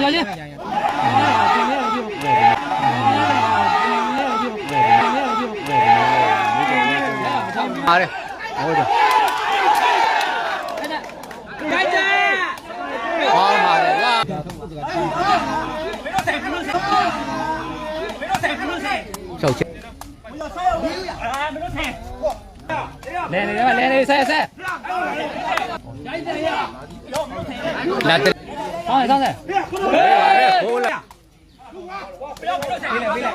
小心！ပါတယ်ဟုတ်တယ်ဟောပါတယ်လာရှောက်ချက် 三三三，够了。不要不要抢！回来回来。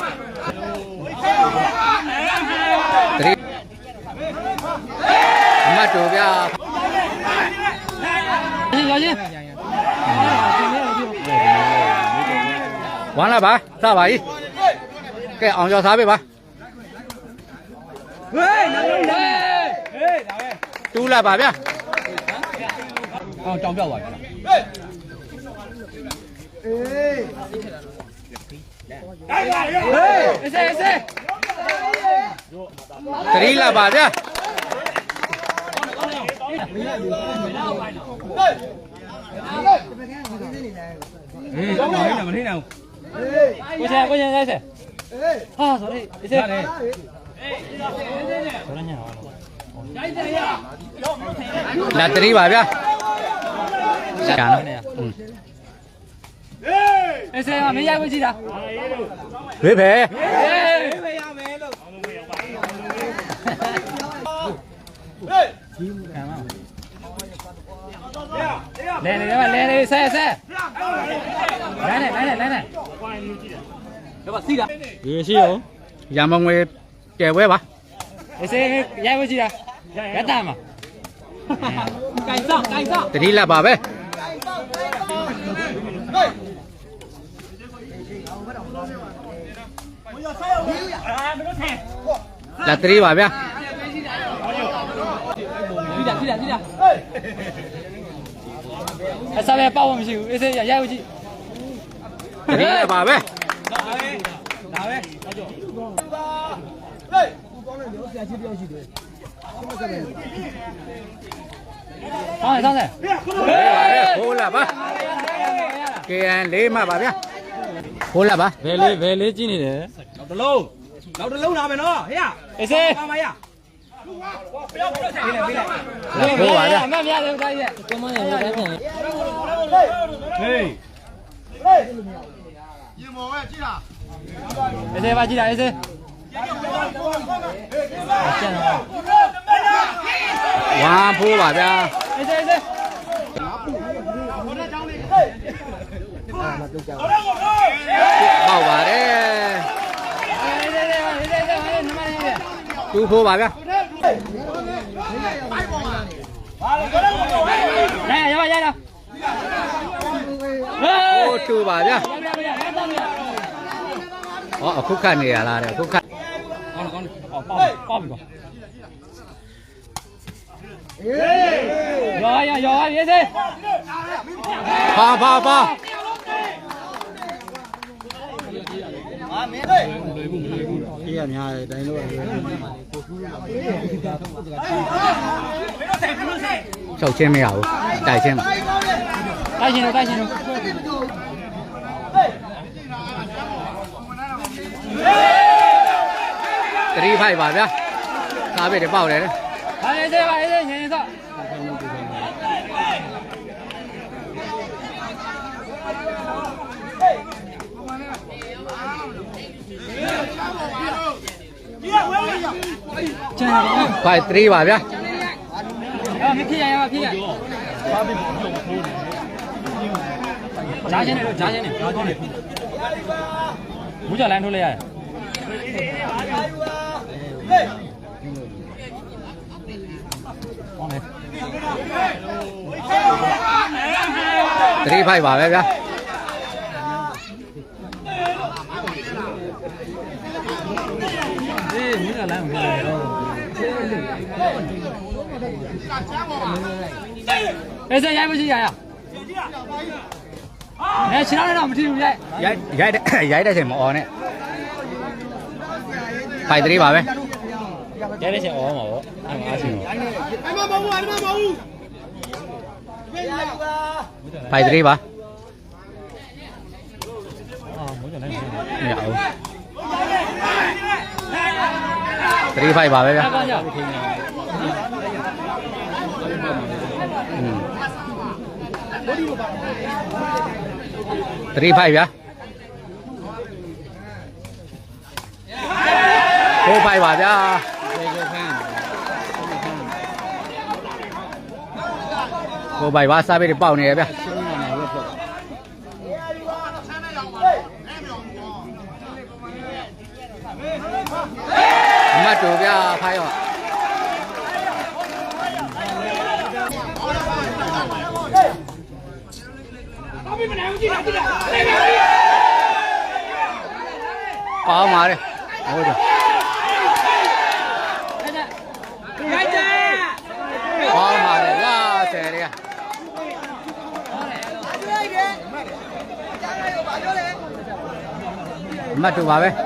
对。妈走呀！小心小心！完了吧，再把一，给昂叫啥呗吧。喂，哪位？哎，哪位？嘟了吧，别。哦，张彪完了。Tadi lah baca. Ừ, nào, thế nào. Cô xe, cô xe, đây xe. Ha, rồi đi, đi xe. Là tadi baca. À? Chả nó này ừ. à. အစဲမင်းရိုက်ဝကြည့်တာဝေးပဲဝေးရမယ်လို့ဟေးဒီကမှာလဲနေတယ်လဲနေဆဲဆဲလဲနေလဲနေလဲနေတော့စီးတာဒီရှိရောရမငွေကဲဝဲပါအစဲရိုက်ဝကြည့်တာရတာမှာကန်စောကန်စောတတိလက်ပါပဲ လက်3ပါဗျာကြည့်တာကြည့်တာကြည့်တာအစားပဲပေါ့မရှိဘူးအေးစေးရရဦးကြည့်3ပါပဲဒါပဲဒါပဲဟုတ်ကြောဟေးကိုကောင်းတယ်ရောဆရာကြီးတယောက်ရှိတယ်ဟုတ်ကဲ့ဆောင်းတယ်ဟေးဟိုးလာပါ KN လေးမှပါဗျာ ဟိုးလာပါဘယ်လေးဘယ်လေးကြည့်နေတယ်နောက်တစ်လုံးနောက်တစ်လုံးလာမယ်နော်ဟေ့ရအေးစေးပါမရဟိုးပါဗျာအမများတယ်တာကြီးကမန်းရဲ့တိုင်းပြန်လေဟေးအေးစေးပါကြည့်တာအေးစေးကျန်တော့ဝမ်ဖိုးပါဗျာအေးစေးအေးစေးပေါ မှပြုတ်ကြပါဟုတ်ပါတယ်သူဖိုးပါဗျာနေရပါရပါဟိုးသူပါဗျာဟောအခုခတ်နေရလားတဲ့အခုခတ်ကောင်းကောင်းပေါ့ပေါ့ပြီကွာเฮ้ยยอยอยอเยเซ่พาพาพา လွယ်ဘူးမလွယ်ဘူး။ကြီးရများတယ်တိုင်းလို့ရတယ်။ချက်ချင်းမရဘူး။တိုက်ချင်းပါ။တိုက်ချင်းတော့တိုက်ချင်းတော့3 5ပါဗျာ။ကားပဲတပေါက်တယ်လေ။ဟာရေးသေးပါရေးသေးငင်းနေစော့။ ไปตรีบาทเนี่ยဖြစ်ဖြစ်ရရဖြစ်ရဘာဖြစ်ပုံပြုတ်ထိုးနေဂျားချင်းနဲ့တော့ဂျားချင်းနဲ့ဂျားချင်းနဲ့ဘူးကြလမ်းထိုးလိုက်ရတယ်ဟုတ်တယ်3 5ပါပဲဗျာ 哎，这压不起压呀？哎，其他人让我们踢出来。 ရိုက်ရိုက်တဲ့ ရိုက်တဲ့ချိန်မအော်နဲ့ဖိုက်တရီပါပဲ 压的钱哦嘛哦，俺们阿信哦。 ဖိုက်တရီပါ မရဘူး3 5ပါပဲဗျာ အားကောင်း 3 5ဗျာ4 5ပါဗျာဒီကခန်း4 5ပါစားပေးပေါက်နေရဗျာရှင်းနေတာဝက် ပေါ့အမတ်တူဗျာဖိုင်ရောကောင်းပါလေဟုတ်တယ်ခိုက်ကြကောင်းပါလေလာဆယ်ရအမတ်တူပါပဲ ဟ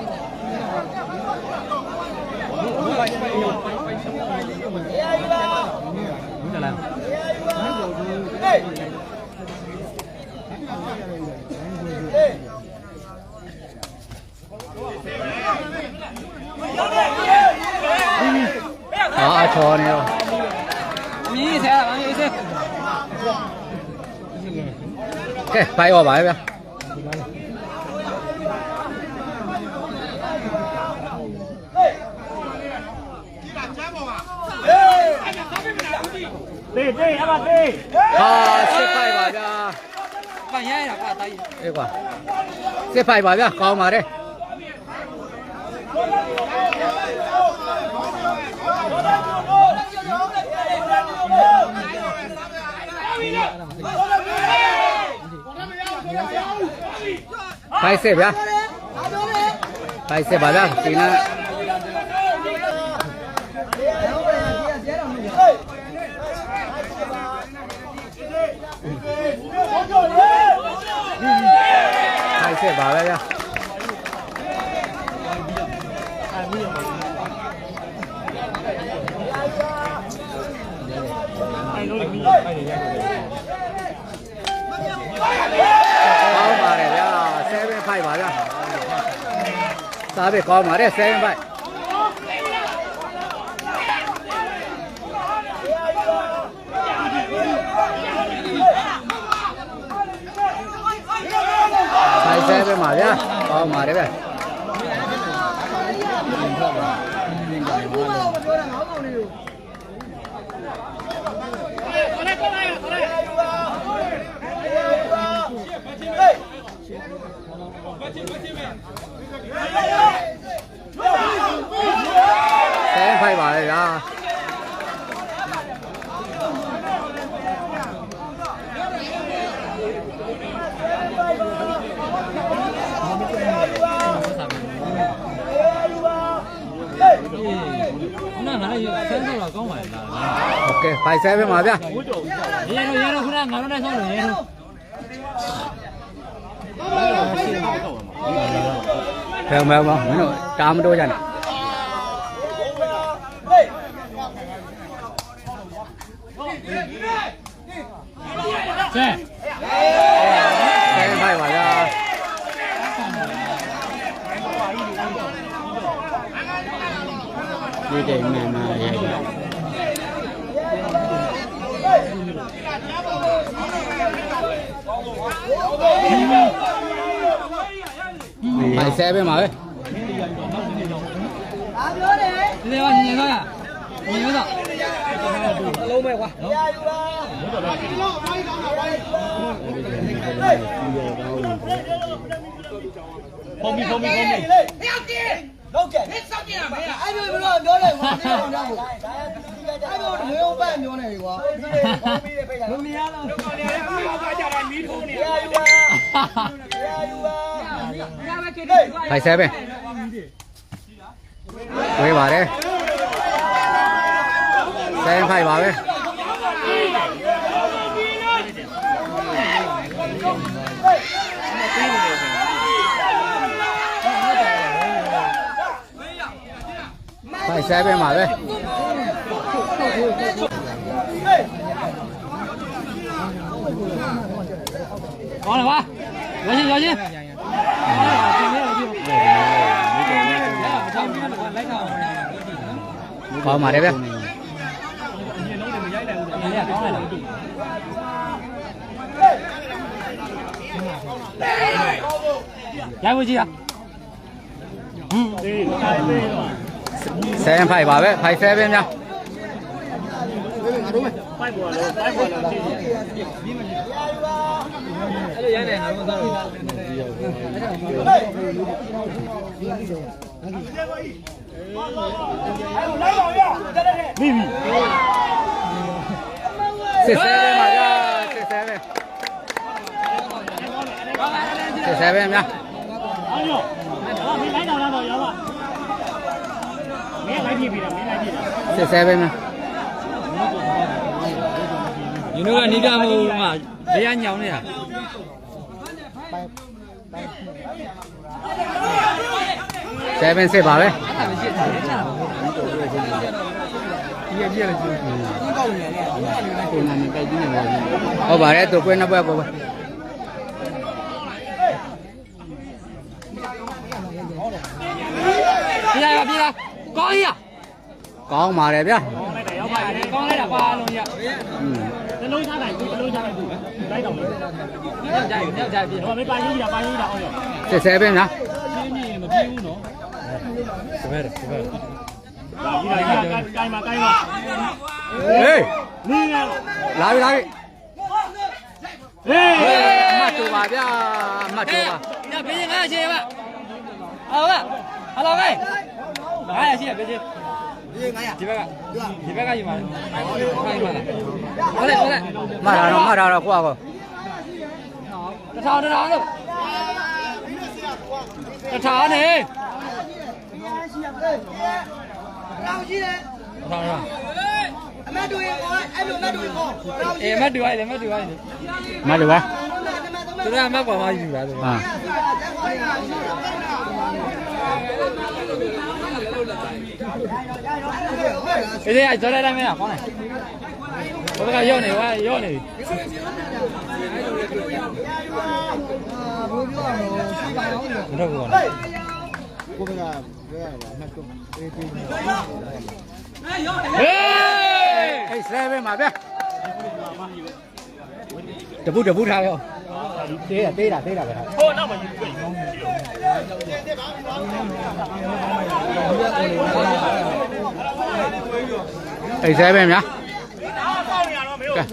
ုတ်တယ်လား အာ ချော်နေရောမြည်ဆရာမမြည်ဆရာကဲဖိုင်ရောပါပဲဗျာဟာစစ်ဖိုင်ပါဗျာပန်ရရတာကတာကြီးအေးကွာစစ်ဖိုင်ပါဗျာကောင်းပါတယ် ဖိုက်စစ်ဗျာဖိုက်စစ်ပါဗျာဒီနာဖိုက်စစ်ပါပဲဗျာကောင်းပါတယ်ဗျာ7 ဖိုက်ပါဗျာစားပြီကောင်းပါတယ်7ဖိုက်ဖိုက်7ပါဗျာကောင်းပါတယ်ဗျာ ဆဲဖိုက်ပါလေဗျာ那拿有三套了，刚买的。OK，摆三百嘛，对吧？你也说，你也说，湖南俺们那套人也说。 င်းလို့ရေတော့ဖယ်မဲပါမင်းတို့တာမတိုးကြနဲ့ဆဲဆဲဖိုက်ပါဗျာဒီတိတ်မှန်မှရိုက်တာ ဖိုက်ဆဲပဲပါပဲဒီလေကညင်တော့ညင်တော့လုံးပဲကွာနော်ဖုံးပြီဖုံးပြီဖုံးပြီ အဲ့လိုဘယ်လိုပြောလဲကွာဒီကောင်ကြောင့်အဲ့လိုငွေဥပန့်ပြောနေကွာဘယ်မရတော့ဖိုက်ဆဲပဲဝေးပါတယ်ဆဲဖိုက်ပါပဲ સાહેબ એમ આવે કોણ વાહ જોજી જોજી có mà đấy bé Lấy vô chi à? Ừ. 7 5ပါပဲ5 7များပိုက်ပေါ်လို့ပိုက်ပေါ်လို့ဖြစ်နေအဲ့လိုရနေငါတို့သားတော့မိပြီစစ်ဆဲပဲမှာကစစ်ဆဲပဲစစ်ဆဲပဲများအားရမင်းလိုက်တော့လာတော့ရောပါ မင်းလိုက်ကြည့်ပြီလားမင်းလိုက်ကြည့်တာစစ်ဆဲပဲများညီတို့ကနေကြမို့မှာဘေးကညောင်းနေတာ7စစ်ပါပဲကိုနာနေကြိုက်ကြည့်နေပါဘူးဟုတ်ပါတယ်သူကွဲနှစ်ပွဲပေါ်ပါပြေးလာပြေးလာ ကောင်းကြီးရကောင်းပါတယ်ဗျာလိုက်တယ်ရောက်ပါကောင်းလိုက်တာပါလုံးရอืมနှလုံးချနိုင်ဘူးနှလုံးချနိုင်ဘူးလိုက်တော့မယ်ယောက်ျားယောက်ျားပြေးတော့မင်းပါရင်ကြီးတာပါရင်ကြီးတာအောင်ရောစစ်ဆဲပဲများမပြေဘူးနော်စပယ်စပယ်ဒါကြီးတာကြီးတာကိုင်းမှာကိုင်းမှာဟေးနင်းရလာပြီလာပြီဟေးဟေးအမှတ်တူပါဗျာအမှတ်တူပါညဘေးငါချေပါဟုတ်ပါဟလောပဲငါ ရရှိရဘေးချင်းဒီဘက်ကဒီဘက်ကယူပါလားခိုင်းပါလားဟုတ်တယ်ဟုတ်တယ်မှတ်တာတော့မှတ်တာတော့ကိုယ့်အကောတစ်ထောင်တစ်ထောင်လို့တစ်ထောင်နေတောင်ရှိတယ်တစ်ထောင်တော့အမတ်တို့ရေခေါ်အဲ့လိုအမတ်တို့ရေခေါ်တောင်ရှိအေးမတ်တူရတယ်မတ်တူရတယ်မှတ်တူပါသူကအမတ်ကွာမယူတာသူဟာ ဒီနေ့ကျော်လိုက်လိုက်မင်းကောင်းတယ်ဘယ်ကရောက်နေဝါရောက်နေပြီဘိုးပြောအောင်စီပါအောင်လို့မတော့ဘူးကောကိုကပြောရတာနှစ်ခုအေးပြီးဟေးအေးဆဲပဲမှာဗျာတပုတ်တပုတ်ထားရောတေးတာတေးတာတေးတာပဲထားဟိုနောက်မှာယူပြီ အေးဆဲပဲများအောက်ရတော့မင်းကဲ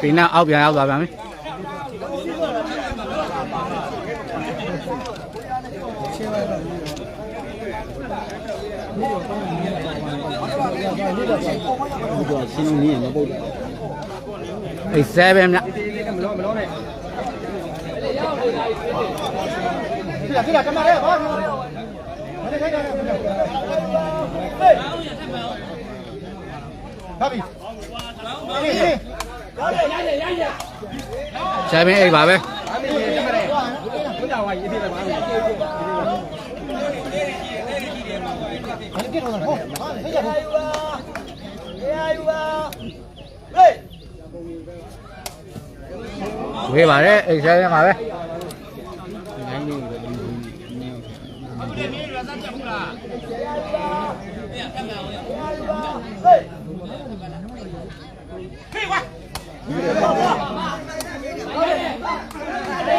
ဒီနာအောက်ပြန်ရောက်သွားပြန်ပြီအေးဆဲပဲများ ဆဲပဲအိတ်ပါပဲအေးအာယူပါဟေးဝေးပါတယ်အိတ်ဆဲပဲမှာပဲနိုင်နေတယ်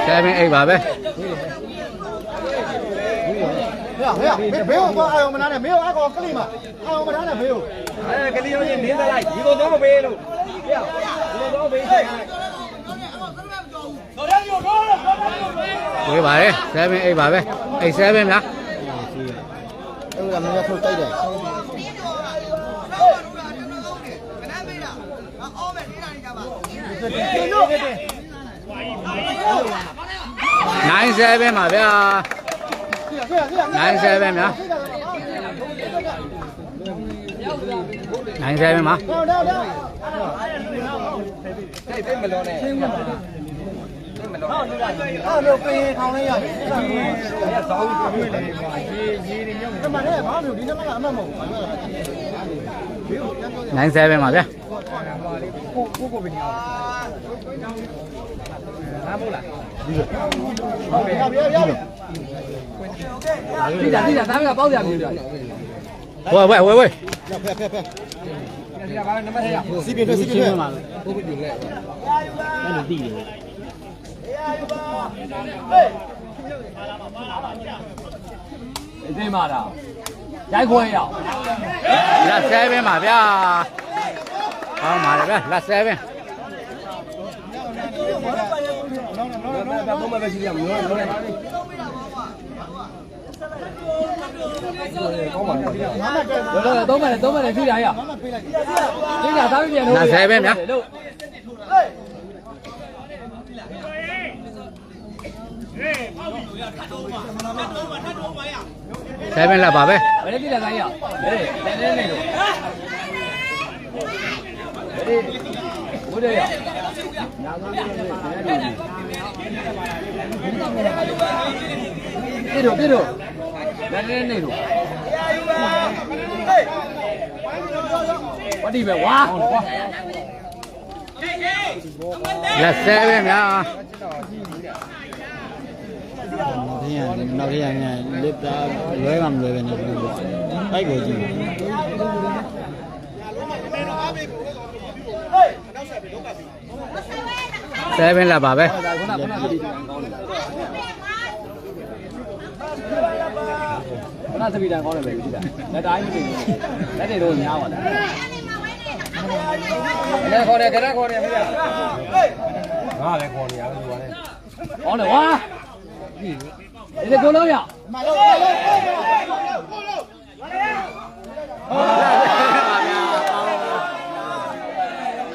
ဆဲပဲအိတ်ပါပဲဟေးဟေးဘေးကိုအာယုံမနာနဲ့မင်းကိုအကောကလိမအာယုံမနာနဲ့ဘေးကိုအဲကလေးရောချင်းနင်းသလိုက်ဒီလိုတော့မပေးလို့ဟေ့ဒီလိုတော့ပေးဆိုင်တော်ရရတော့တော့ဝေးပါတယ်ဆဲပဲအိတ်ပါ ပဲအိတ်ဆဲပဲများအဲ့ဒါမင်းထုတ်တိုက်တယ်နိုင်ဆဲပဲမှာဗျာနိုင်ဆဲပဲများနိုင်ဆဲပဲမှာအဲ့လိုပေးထောင်းလေးရတယ်။အဲ့ဒါဇောင်းကြီးပြေးလေကွာ။ရေးရေးနေမြောက်နေ။အမှန်နဲ့ဘာမှမလုပ်ဒီနေ့မှအမှန်မဟုတ်ဘူး။နိုင်ဆဲပဲမှာဗျာ ဟုတ်ပြီဟုတ်ပြီဟုတ်ပြီတိတာတိတာသားကပေါက်ရမျိုးတယ်ဝဲဝဲဝဲဝဲဖက်ဖက်ဖက်ဒီကဘာနံပါတ်ထဲရစီးပြထွက်စီးပြထွက်ဘယ်လိုသိလဲဒီမှာလားရိုက်ခွဲရအောင်လက်7ပါဗျာ ကောင်းပါတယ်ဗျာလက်7ဘာမှမရှိရမလို့လို့လောလောတော့မယ်တော့မယ်ဖြူရရဖြူရသားပြန်လို့လို့7လက်ပါပဲဘယ်လိုပြလဲဆိုင်ရဘယ်လဲလဲနေလို့ဘယ်လိုရပြတော့ပြတော့လဲလဲနေလို့ ဝတိပဲဝါလက်7ဗျာဒီကနောက်ရရငါလစ်တာလွဲမှမလွဲပဲနေလို့အဲ့ကိုကြည့် 7လက်ပါပဲခုနကခုနကဒီကောင်းတယ်ခုနသပိတန်ကောင်းတယ်ပဲကြည့်တာလက်တိုင်းမသိဘူးလက်တွေတော့များပါလားလက်ခေါ်တယ်ကြက်ခေါ်တယ်မင်းငါလည်းခေါ်နေရတယ်ဒီကလည်းဟောတယ်ဝါဒီကိုလုံးရလက်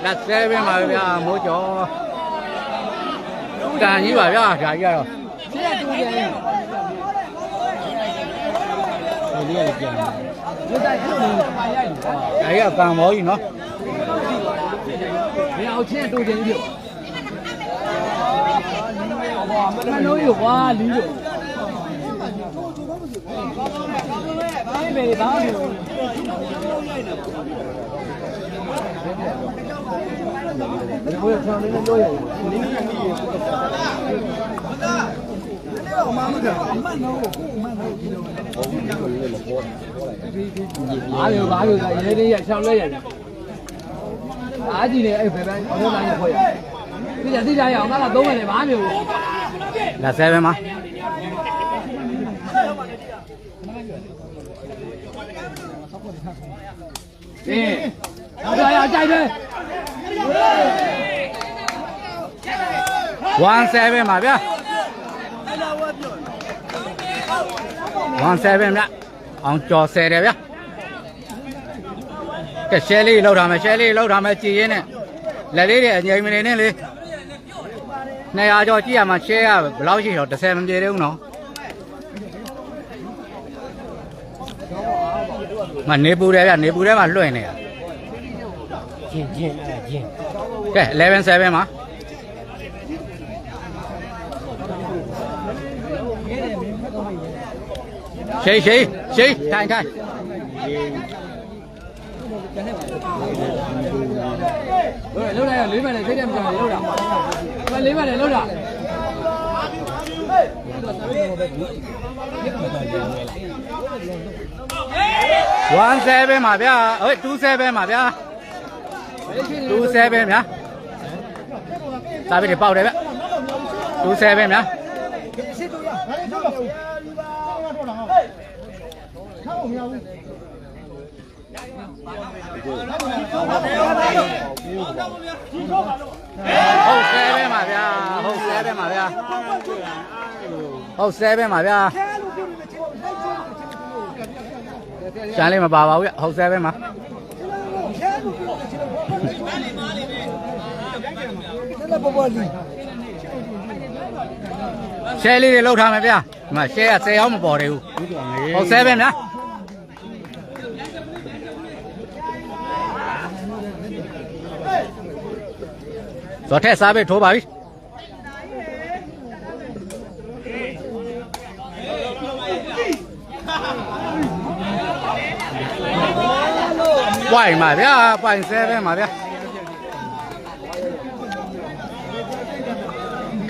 7ပါဗျာမိုးကျော်တန်ကြီးပါဗျာဒါကြီးကတော့ရှင်းရတူတယ်ဒီလေးကပြန်ဒီတိုင်းခုနေမှာရိုက်လို့ဒါကြီးကကံမောကြီးနော်မင်းအောင်ချင်းတူချင်းပြုတ်မလို့ရဝါလီးလို့ဘာပဲဘာပဲ ဘယ်လိုဆောင်းနေလို့ရအားရပါလို့ရဲရဲရရှောင်းလဲရတယ်အားကြီးနေအဲ့ဘယ်ဘန်းဘောတိုင်းရဖွဲ့ရဒီကြတိကြရအောင်ငါကသုံးမယ်လေဘာမျိုးလက်7ပါအေးတော့ရကြိုက်တယ် 17ပါဗျာ17ဗျာအောင်ကျော်10တယ်ဗျာကဲရှဲလေးလောက်ထားမယ်ရှဲလေးလောက်ထားမယ်ကြည်ရင်းနဲ့လက်လေးတွေအငြိမ်မနေနဲ့လေ200ကျော်ကြည့်ရမှာရှဲရဘယ်လောက်ရှိတော့30မပြေသေးဘူးနော်မနေပူတယ်ဗျနေပူထဲမှာလွှင့်နေတာ ချင်းချင်းအဲ့ချင်းကဲ11 7ပါရှိရှိရှိထိုင်ထိုင်လုံးလိုက်ရလေးမှလည်းစိတ်ထဲမှာလုံးတာမလေးမှလည်းလုံးတာ17ပါဗျာဟို27ပါဗျာ 27ဗျာစာပေတွေပေါက်တယ်ဗျ27ဗျာဟုတ်7ပါဗျာဟုတ်7ပါဗျာဟုတ်7ပါဗျာရှားလေးမပါပါဘူးဗျဟုတ်7ပါ လက်ပေါ်ပေါ်လီရှဲလေးတွေလောက်ထားမယ်ဗျာဒီမှာရှဲက10အောင်မပေါ်သေးဘူးဟုတ်7ဗျာဇော်ထက်စားပဲထိုးပါပြီပွိုင်ပါဗျာပွိုင်7ပါဗျာ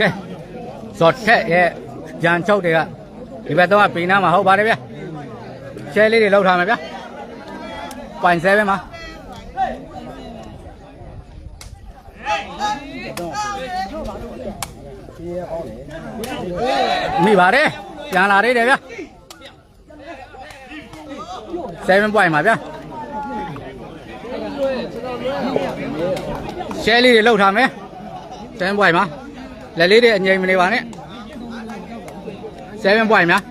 ကဲဇော်ထက်ရဲ့ကြံချုပ်တွေကဒီဘက်တော့ကပိန်နာမှာဟုတ်ပါတယ်ဗျာရှဲလေးတွေလောက်ထားမယ်ဗျာ point 7မှာမိပါတယ်ပြန်လာသေးတယ်ဗျာ7 point မှာဗျာရှဲလေးတွေလောက်ထားမယ်7 point မှာ လက်လေးတွေအငြိမ်မနေပါနဲ့7 point များ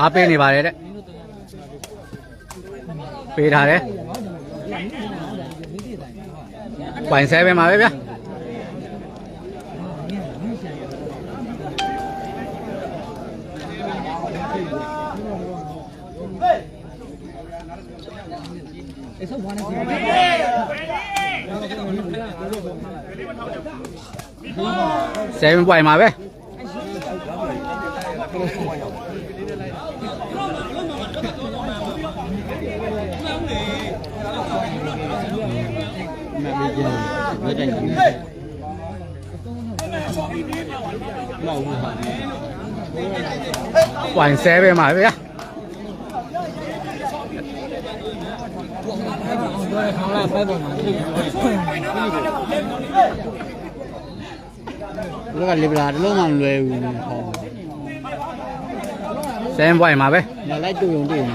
အားပေးနေပါတယ်တဲ့ပေးထားတယ် point 7မှာပဲဗျာ7 point မှာပဲမမေးကြည့်ဘယ် တိုင်းလဲမောက်ဘူးဟာ point 7 ပဲဗျာခေါင်းလာဖိုက်ပေါ်မှာဘယ်ကလေဗလာတလုံးမှမလွယ်ဘူးဟော7 point မှာပဲညလိုက်တူုံတူနေ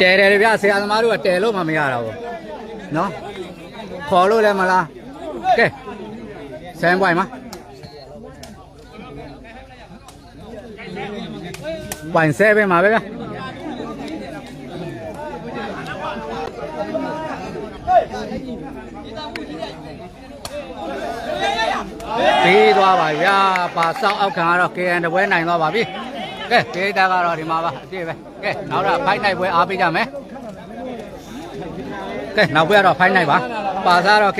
တယ်တဲတယ်ဗျာဆရာသမားတို့ကတဲလို့မှမရတာဘူးနော်ခေါ်လို့လည်းမလားကဲ7 point မှာ point 7မှာပဲဗျာ ပြီးသွားပါဗျာပါဆောက်အောက်ခံကတော့ KN တပွဲနိုင်သွားပါပြီကဲဒေတာကတော့ဒီမှာပါအပြည့်ပဲကဲနောက်တော့ဖိုက်နိုင်ပွဲအားပေးကြမယ်ကဲနောက်ပွဲကတော့ဖိုက်နိုင်ပါပါစားတော့